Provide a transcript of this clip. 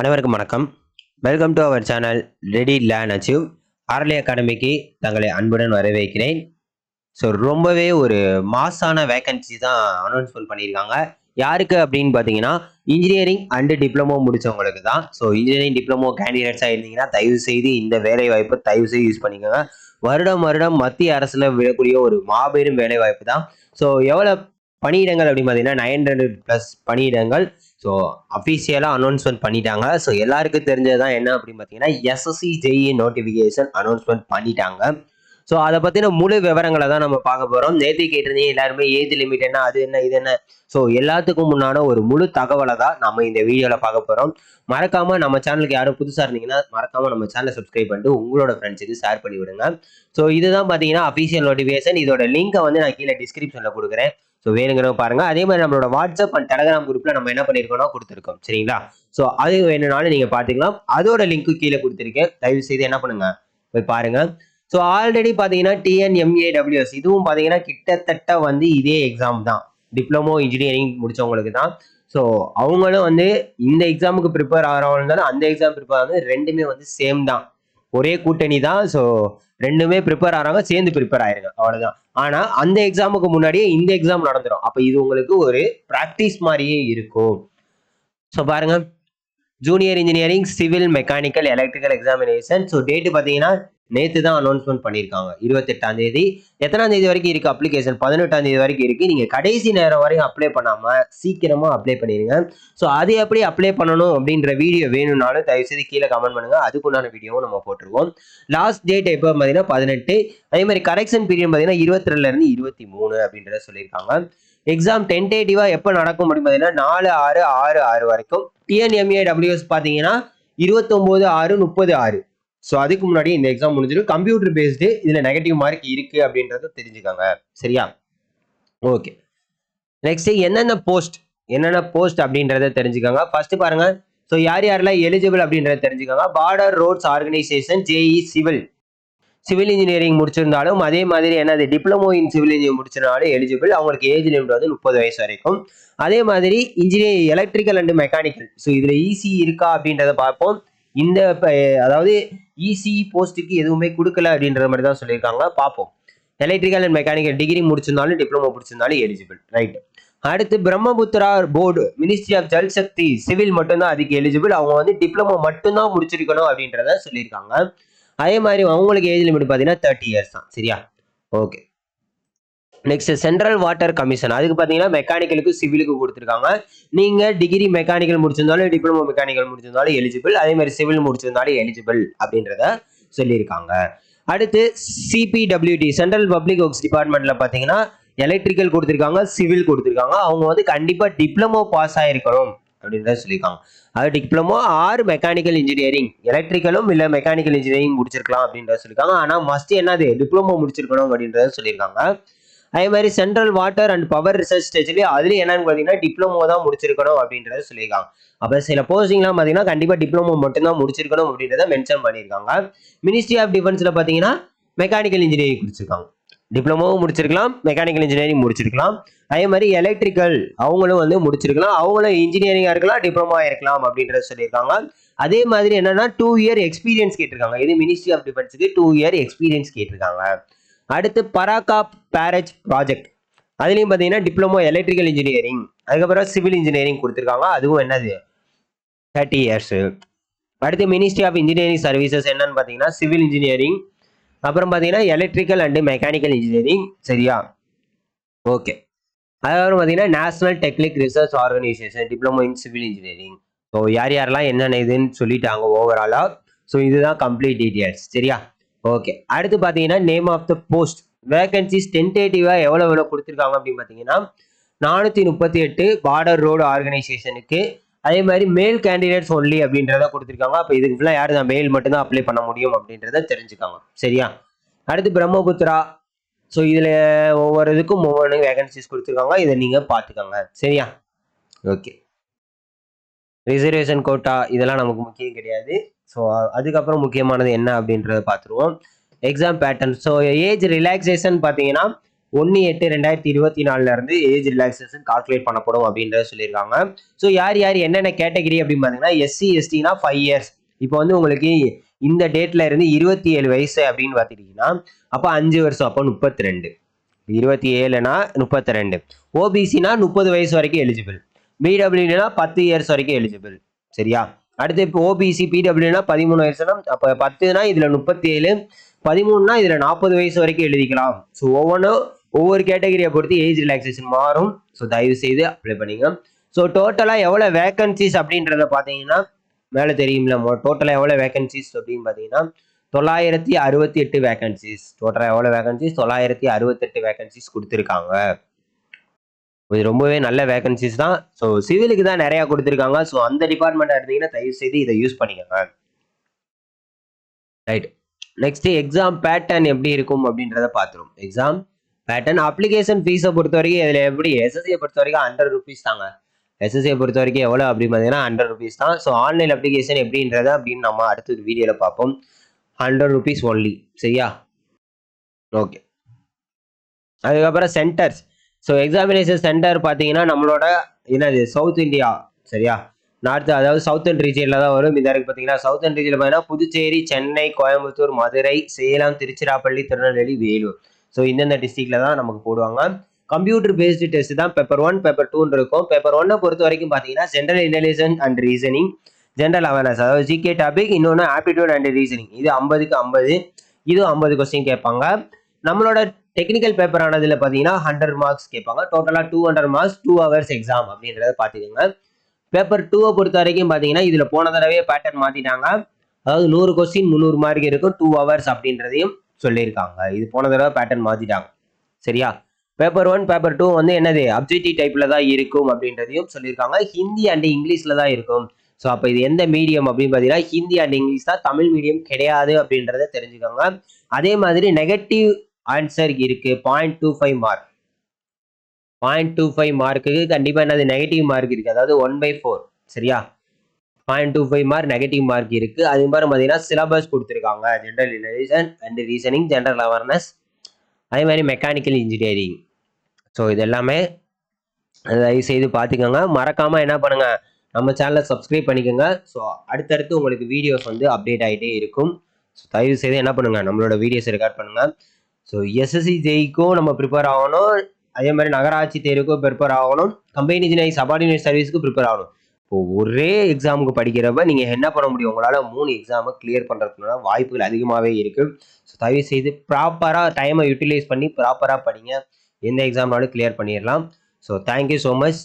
அனைவருக்கும் வணக்கம். Welcome to our channel ready learn achieve early அகாடமிக்கு தங்களை அன்புடன் வரவேற்கிறேன். ஸோ ரொம்பவே ஒரு மாசான வேகன்சி தான் அனௌன்ஸ்மெண்ட் பண்ணியிருக்காங்க. யாருக்கு அப்படின்னு பார்த்தீங்கன்னா இன்ஜினியரிங் அண்டு டிப்ளமோ முடிச்சவங்களுக்கு தான். ஸோ இன்ஜினியரிங் டிப்ளமோ கேண்டிடேட்ஸாக இருந்தீங்கன்னா தயவு செய்து இந்த வேலை வாய்ப்பை தயவு செய்து யூஸ் பண்ணிக்கோங்க. வருடம் வருடம் மத்திய அரசில் விடக்கூடிய ஒரு மாபெரும் வேலை வாய்ப்பு தான். ஸோ எவ்வளோ பணியிடங்கள் அப்படின்னு பார்த்தீங்கன்னா நைன் ஹண்ட்ரட் ப்ளஸ் பணியிடங்கள். ஸோ அஃபீஷியலாக அனௌன்ஸ்மெண்ட் பண்ணிட்டாங்க. ஸோ எல்லாருக்கும் தெரிஞ்சது தான் என்ன அப்படின்னு பார்த்தீங்கன்னா எஸ்எஸ்சி ஜெஇ நோட்டிஃபிகேஷன் அனௌன்ஸ்மெண்ட் பண்ணிட்டாங்க. ஸோ அதை பற்றின முழு விவரங்களை தான் நம்ம பார்க்க போகிறோம் நேற்று கேட்டிருந்தீங்க எல்லாருமே ஏஜ் லிமிட் என்ன அது என்ன இது என்ன. ஸோ எல்லாத்துக்கும் முன்னான ஒரு முழு தகவலை தான் நம்ம இந்த வீடியோவில் பார்க்க போகிறோம் மறக்காமல் நம்ம சேனலுக்கு யாரும் புதுசாக இருந்தீங்கன்னா மறக்காமல் நம்ம சேனலை சப்ஸ்கிரைப் பண்ணிட்டு உங்களோட ஃப்ரெண்ட்ஸுக்கு ஷேர் பண்ணி விடுங்க ஸோ இதுதான் பார்த்தீங்கன்னா அஃபீஷியல் நோட்டிஃபிகேஷன் இதோட லிங்கை வந்து நான் கீழே டிஸ்கிரிப்ஷனில் கொடுக்குறேன். ஸோ வேணுங்கிறவங்க பாருங்க. அதே மாதிரி நம்மளோட வாட்ஸ்அப் அண்ட் டெலகிராம் குரூப்ல நம்ம என்ன பண்ணியிருக்கோம்னா கொடுத்துருக்கோம். சரிங்களா? ஸோ அது வேணும்னாலும் நீங்க பார்த்துக்கலாம். அதோட லிங்க்கு கீழே கொடுத்துருக்கேன். தயவு செய்து என்ன பண்ணுங்க? போய் பாருங்க. ஸோ ஆல்ரெடி பார்த்தீங்கன்னா டிஎன்எம்ஏடபிள்யூஎஸ் இதுவும் பார்த்தீங்கன்னா கிட்டத்தட்ட வந்து இதே எக்ஸாம் தான். டிப்ளமோ இன்ஜினியரிங் முடிச்சவங்களுக்கு தான். ஸோ அவங்களும் வந்து இந்த எக்ஸாமுக்கு ப்ரிப்பேர் ஆகிறவங்க இருந்தாலும் அந்த எக்ஸாம் ப்ரிப்பேர் ஆகுது ரெண்டுமே வந்து சேம் தான். ஒரே கூட்டணி தான். ஸோ ரெண்டுமே ப்ரிப்பேர் ஆகிறாங்க சேர்ந்து ப்ரிப்பேர் ஆயிருங்க. அவ்வளோதான் ஆனால் அந்த எக்ஸாமுக்கு முன்னாடியே இந்த எக்ஸாம் நடந்துடும் அப்போ இது உங்களுக்கு ஒரு ப்ராக்டிஸ் மாதிரியே இருக்கும். ஸோ பாருங்க. Junior engineering civil mechanical electrical examination so date பார்த்தீங்கன்னா நேற்று தான் அனௌன்ஸ்மெண்ட் பண்ணியிருக்காங்க. இருபத்தெட்டாம் தேதி. எத்தனாம் தேதி வரைக்கும் இருக்குது அப்ளிகேஷன் பதினெட்டாம் தேதி வரைக்கும் இருக்குது நீங்கள் கடைசி நேரம் வரைக்கும் அப்ளை பண்ணாமல் சீக்கிரமாக அப்ளை பண்ணிடுங்க ஸோ அது எப்படி அப்ளை பண்ணணும் அப்படின்ற வீடியோ வேணும்னாலும் தயவு செய்து கீழே கமெண்ட் பண்ணுங்க. அதுக்குண்டான வீடியோவும் நம்ம போட்டிருக்கோம் லாஸ்ட் டேட் எப்போ? பார்த்தீங்கன்னா பதினெட்டு. அதே மாதிரி கரெக்ஷன் பீரியட் பார்த்தீங்கன்னா இருபத்தி இருந்து இருபத்தி மூணு அப்படின்றத சொல்லியிருக்காங்க. எக்ஸாம் டென்டேட்டிவாக எப்போ நடக்கும் அப்படின்னு பார்த்தீங்கன்னா நாலு ஆறு ஆறு ஆறு வரைக்கும். டிஎன்எம்ஏ டபிள்யூஎஸ் பார்த்தீங்கன்னா இருபத்தொம்போது ஆறு முப்பது ஆறு. ஸோ அதுக்கு முன்னாடி இந்த எக்ஸாம் முடிஞ்சிடும். கம்ப்யூட்டர் பேஸ்டு இதில் நெகட்டிவ் மார்க் இருக்கு அப்படின்றத தெரிஞ்சுக்கோங்க. சரியா? ஓகே நெக்ஸ்ட் என்னென்ன போஸ்ட் என்னென்ன போஸ்ட் அப்படின்றத தெரிஞ்சுக்கோங்க. ஃபர்ஸ்ட் பாருங்க. ஸோ யார் யாரெல்லாம் எலிஜிபிள் அப்படின்றத தெரிஞ்சுக்கோங்க. Border roads organisation JE civil civil engineering முடிச்சிருந்தாலும் அதே மாதிரி என்னது? டிப்ளமோ இன் சிவில் இன்ஜினியரிங் முடிச்சிருந்தாலும் எலிஜிபிள் அவங்களுக்கு ஏஜ் லிமிட் வந்து முப்பது வயசு வரைக்கும். அதே மாதிரி engineering electrical and mechanical so இதில் ஈஸி இருக்கா அப்படின்றத பார்ப்போம். இந்த அதாவது இசி போஸ்ட்டுக்கு எதுவுமே கொடுக்கல அப்படின்ற மாதிரி தான் சொல்லியிருக்காங்க. பார்ப்போம் எலக்ட்ரிக்கல் அண்ட் மெக்கானிக்கல் டிகிரி முடிச்சிருந்தாலும் டிப்ளமோ முடிச்சிருந்தாலும் எலிஜிபிள் ரைட் அடுத்து Brahmaputra board ministry of Jal Shakti civil மட்டும்தான் அதுக்கு எலிஜிபிள் அவங்க வந்து டிப்ளமோ மட்டும்தான் முடிச்சிருக்கணும் அப்படின்றத சொல்லியிருக்காங்க. அதே மாதிரி அவங்களுக்கு ஏஜ் லிமிட் பார்த்தீங்கன்னா தேர்ட்டி இயர்ஸ் தான். சரியா? Okay next central water commission அதுக்கு பார்த்தீங்கன்னா மெக்கானிக்கலுக்கு சிவிலுக்கு கொடுத்துருக்காங்க. நீங்கள் டிகிரி மெக்கானிக்கல் முடிச்சிருந்தாலும் டிப்ளமோ மெக்கானிக்கல் முடிச்சிருந்தாலும் எலிஜிபிள் அதே மாதிரி சிவில் முடிச்சிருந்தாலும் எலிஜிபிள் அப்படின்றத சொல்லியிருக்காங்க. அடுத்து சிபிடபிள்யூடி சென்ட்ரல் பப்ளிக் ஒர்க்ஸ் டிபார்ட்மெண்ட்ல பார்த்தீங்கன்னா எலக்ட்ரிக்கல் கொடுத்துருக்காங்க சிவில் கொடுத்துருக்காங்க. அவங்க வந்து கண்டிப்பாக டிப்ளமோ பாஸ் ஆகிருக்கணும் அப்படின்றத சொல்லியிருக்காங்க. அது டிப்ளமோ ஆர் மெக்கானிக்கல் இன்ஜினியரிங் எலக்ட்ரிக்கலும் இல்லை மெக்கானிக்கல் இன்ஜினியரிங் முடிச்சிருக்கலாம் அப்படின்றத சொல்லியிருக்காங்க. ஆனால் மஸ்ட் என்னது? டிப்ளமோ முடிச்சிருக்கணும் அப்படின்றத சொல்லியிருக்காங்க. அதே மாதிரி central water and power research ஸ்டேஜ்லேயே அதுலேயும் என்னன்னு பார்த்தீங்கன்னா டிப்ளமோ தான் முடிச்சிருக்கணும் அப்படின்றத சொல்லியிருக்காங்க. அப்போ சில போஸ்டிங்லாம் பார்த்தீங்கன்னா கண்டிப்பாக டிப்ளமோ மட்டும்தான் முடிச்சிருக்கணும் அப்படின்றத மென்ஷன் பண்ணியிருக்காங்க. மினிஸ்ட்ரி ஆஃப் டிஃபென்ஸில் பார்த்தீங்கன்னா மெக்கானிக்கல் இன்ஜினியரிங் முடிச்சிருக்காங்க. டிப்ளமோவும் முடிச்சிருக்கலாம் மெக்கானிக்கல் இன்ஜினியரிங் முடிச்சிருக்கலாம். அதே மாதிரி எலக்ட்ரிக்கல் அவங்களும் வந்து முடிச்சிருக்கலாம். அவங்களும் இன்ஜினியரிங்காக இருக்கலாம் டிப்ளமா இருக்கலாம் அப்படின்றத சொல்லியிருக்காங்க. அதே மாதிரி என்னன்னா டூ இயர் எக்ஸ்பீரியன்ஸ் கேட்டிருக்காங்க. இது மினிஸ்ட்ரி ஆஃப் டிஃபென்ஸுக்கு டூ இயர் எக்ஸ்பீரியன்ஸ் கேட்டிருக்காங்க. அடுத்து பராக்கா பேரேஜ் ப்ராஜெக்ட் அதுலேயும் பார்த்தீங்கன்னா டிப்ளமோ எலக்ட்ரிக்கல் இன்ஜினியரிங் அதுக்கப்புறம் சிவில் இன்ஜினியரிங் கொடுத்துருக்காங்க. அதுவும் என்னது? தேர்ட்டி இயர்ஸு அடுத்து மினிஸ்ட்ரி ஆஃப் இன்ஜினியரிங் சர்வீசஸ் என்னன்னு பார்த்தீங்கன்னா சிவில் இன்ஜினியரிங் அப்புறம் பார்த்தீங்கன்னா எலக்ட்ரிக்கல் அண்ட் மெக்கானிக்கல் இன்ஜினியரிங் சரியா? ஓகே அதுக்கப்புறம் பார்த்தீங்கன்னா national technical research organisation diploma in civil engineering so யார் யாரெல்லாம் என்னென்ன இதுன்னு சொல்லிட்டாங்க ஓவராலாக ஸோ இதுதான் கம்ப்ளீட் டீட்டெயில்ஸ் சரியா? ஓகே அடுத்து பார்த்தீங்கன்னா name of the post vacancies டென்டேட்டிவாக எவ்வளோ எவ்வளோ கொடுத்துருக்காங்க அப்படின்னு பார்த்தீங்கன்னா நானூற்றி முப்பத்தி எட்டு பார்டர் ரோடு ஆர்கனைசேஷனுக்கு அதே மாதிரி மேல் கேண்டிடேட்ஸ் ஒன்லி அப்படின்றத கொடுத்துருக்காங்க. அப்போ இதுக்கு ஃபுல்லாக யார் தான் மேல் மட்டும்தான் அப்ளை பண்ண முடியும் அப்படின்றத தெரிஞ்சுக்காங்க. சரியா? அடுத்து பிரம்மபுத்திரா. ஸோ இதில் ஒவ்வொரு இதுக்கும் ஒவ்வொரு வேகன்சிஸ் கொடுத்துருக்காங்க. இதை நீங்கள் பார்த்துக்கோங்க. சரியா? ஓகே ரிசர்வேஷன் கோட்டா இதெல்லாம் நமக்கு முக்கியம் கிடையாது. ஸோ அதுக்கப்புறம் முக்கியமானது என்ன அப்படின்றத பார்த்துருவோம். Exam pattern so age relaxation பார்த்தீங்கன்னா ஒன்று எட்டு ரெண்டாயிரத்தி இருபத்தி நாலுலேருந்து ஏஜ் ரிலாக்ஸேஷன் கால்குலேட் பண்ணப்படும் அப்படின்றத சொல்லியிருக்காங்க. ஸோ யார் யார் என்னென்ன கேட்டகரி அப்படின்னு பார்த்தீங்கன்னா எஸ்சி எஸ்டினா ஃபைவ் இயர்ஸ் இப்போ வந்து உங்களுக்கு இந்த டேட்ல இருந்து இருபத்தி ஏழு வயசு அப்படின்னு பார்த்துட்டீங்கன்னா அப்போ அஞ்சு வருஷம் அப்போ முப்பத்தி ரெண்டு இருபத்தி ஏழுனா முப்பத்தி ரெண்டு ஓபிசினா முப்பது வயசு வரைக்கும் எலிஜிபிள் பிடபிள்யூனா பத்து இயர்ஸ் வரைக்கும் எலிஜிபிள் சரியா? அடுத்து இப்போ ஓபிசி பிடபிள்யூனா பதிமூணு வயசுனா அப்போ பத்துனா இதில் முப்பத்தி ஏழு பதிமூணுனா இதில் நாற்பது வயசு வரைக்கும் எழுதிக்கலாம். ஸோ ஒவ்வொன்றும் ஒவ்வொரு கேட்டகரியை பொறுத்து ஏஜ் ரிலாக்ஸேஷன் மாறும். ஸோ தயவு செய்து அப்ளை பண்ணிங்க. ஸோ டோட்டலாக எவ்வளோ வேகன்சிஸ் அப்படின்றத பார்த்தீங்கன்னா மேலே தெரியும்ல டோட்டலாக எவ்வளோ வேகன்சிஸ் அப்படின்னு பார்த்தீங்கன்னா தொள்ளாயிரத்தி அறுபத்தி எட்டு வேகன்சிஸ் டோட்டலாக எவ்வளோ வேகன்சிஸ் தொள்ளாயிரத்தி அறுபத்தெட்டு வேகன்சிஸ் கொடுத்துருக்காங்க. இது ரொம்பவே நல்ல வேகன்சிஸ் தான். ஸோ சிவிலுக்கு தான் நிறையா கொடுத்துருக்காங்க. ஸோ அந்த டிபார்ட்மெண்ட்டாக இருந்தீங்கன்னா தயவு செய்து இதை யூஸ் பண்ணிக்கோங்க. ரைட் நெக்ஸ்ட்டு எக்ஸாம் பேட்டர்ன் எப்படி இருக்கும் அப்படின்றத பார்த்துரும் எக்ஸாம் பேட்டர்ன் அப்ளிகேஷன் ஃபீஸை பொறுத்த வரைக்கும் இதில் எப்படி எஸ்எஸ்சியை பொறுத்த வரைக்கும் ஹண்ட்ரட் ருபீஸ் தாங்க. எஸ்எஸ்சியை பொறுத்த வரைக்கும் எவ்வளோ அப்படின்னு பார்த்தீங்கன்னா ஹண்ட்ரட் ருபீஸ் தான். ஸோ ஆன்லைன் அப்ளிகேஷன் எப்படின்றத அப்படின்னு நம்ம அடுத்த வீடியோவில் பார்ப்போம். ஹண்ட்ரட் ருபீஸ் ஒன்லி சரியா? ஓகே அதுக்கப்புறம் சென்டர்ஸ் ஸோ எக்ஸாமினேஷன் சென்டர் பார்த்தீங்கன்னா நம்மளோட என்னது சவுத் இந்தியா சரியா? நார்த் அதாவது சவுத்தர்ன் ரீஜியனில் தான் வரும். இதற்கு பார்த்தீங்கன்னா சவுத்தர்ன் ரீஜியனில் பார்த்தீங்கன்னா புதுச்சேரி சென்னை கோயம்புத்தூர் மதுரை சேலம் திருச்சிராப்பள்ளி திருநெல்வேலி வேலூர். ஸோ இந்தந்த டிஸ்ட்ரிக்டில் தான் நமக்கு போடுவாங்க. கம்ப்யூட்டர் பேஸ்டு டெஸ்ட் தான் பேப்பர் ஒன் பேப்பர் டூன்னு இருக்கும். பேப்பர் ஒன்னை பொறுத்த வரைக்கும் பார்த்தீங்கன்னா general intelligence and reasoning general awareness அதாவது ஜிகே டாபிக் இன்னொன்று ஆப்டிடியூட் அண்ட் ரீசனிங் இது ஐம்பதுக்கு ஐம்பது இதுவும் ஐம்பது கொஸ்டின் கேட்பாங்க. நம்மளோட டெக்னிக்கல் பேப்பர் ஆனதுல பார்த்தீங்கன்னா ஹண்ட்ரட் மார்க்ஸ் கேட்பாங்க. டோட்டலாக two hundred marks two hours exam அப்படின்றத பார்த்துக்கோங்க பேப்பர் டூவை பொறுத்த வரைக்கும் பார்த்தீங்கன்னா இதில் போன தடவை பேட்டர்ன் மாற்றிட்டாங்க அதாவது நூறு கொஸ்டின் முந்நூறு மார்க் இருக்கும் டூ ஹவர்ஸ் அப்படின்றதையும் சொல்லியிருக்காங்க. இது போன தடவை பேட்டர்ன் மாற்றிட்டாங்க சரியா? பேப்பர் ஒன் பேப்பர் டூ வந்து என்னது? அப்ஜெக்டிவ் டைப்பில் தான் இருக்கும் அப்படின்றதையும் சொல்லியிருக்காங்க. ஹிந்தி அண்ட் இங்கிலீஷில் தான் இருக்கும். ஸோ அப்போ இது எந்த மீடியம் அப்படின்னு பார்த்தீங்கன்னா ஹிந்தி அண்ட் இங்கிலீஷ் தான் தமிழ் மீடியம் கிடையாது அப்படின்றத தெரிஞ்சுக்கோங்க. அதே மாதிரி நெகட்டிவ் ஆன்சர் இருக்கு. Point two five mark point two five மார்க்குக்கு கண்டிப்பாக என்னது? நெகட்டிவ் மார்க் இருக்குது அதாவது ஒன் பை ஃபோர் சரியா? Point two five mark negative mark இருக்குது அது மாதிரி பார்த்தீங்கன்னா சிலபஸ் கொடுத்துருக்காங்க. General relation and reasoning general awareness அதே மாதிரி மெக்கானிக்கல் இன்ஜினியரிங் ஸோ இது எல்லாமே தயவு செய்து பார்த்துக்கோங்க மறக்காமல் என்ன பண்ணுங்கள் நம்ம சேனலை சப்ஸ்கிரைப் பண்ணிக்கோங்க. ஸோ அடுத்தடுத்து உங்களுக்கு வீடியோஸ் வந்து அப்டேட் ஆகிட்டே இருக்கும். ஸோ தயவு செய்து என்ன பண்ணுங்க? நம்மளோட வீடியோஸ் ரெக்கார்ட் பண்ணுங்கள் ஸோ எஸ்எஸ்சி ஜெய்க்கும் நம்ம ப்ரிப்பேர் ஆகணும். அதே மாதிரி நகராட்சி தேர்வுக்கும் ப்ரிப்பேர் ஆகணும். கம்பெனி இன்ஜினியரிங் சபார்டினேட் சர்வீஸ்க்கு ப்ரிப்பேர் ஆகணும். இப்போ ஒரே எக்ஸாமுக்கு படிக்கிறப்ப நீங்கள் என்ன பண்ண முடியும்? உங்களால் மூணு எக்ஸாமை கிளியர் பண்ணுறதுக்குனா வாய்ப்புகள் அதிகமாகவே இருக்குது ஸோ தயவு செய்து ப்ராப்பராக டைமை யூட்டிலைஸ் பண்ணி ப்ராப்பராக படிங்க. எந்த எக்ஸாம்னாலும் கிளியர் பண்ணிடலாம். So thank you so much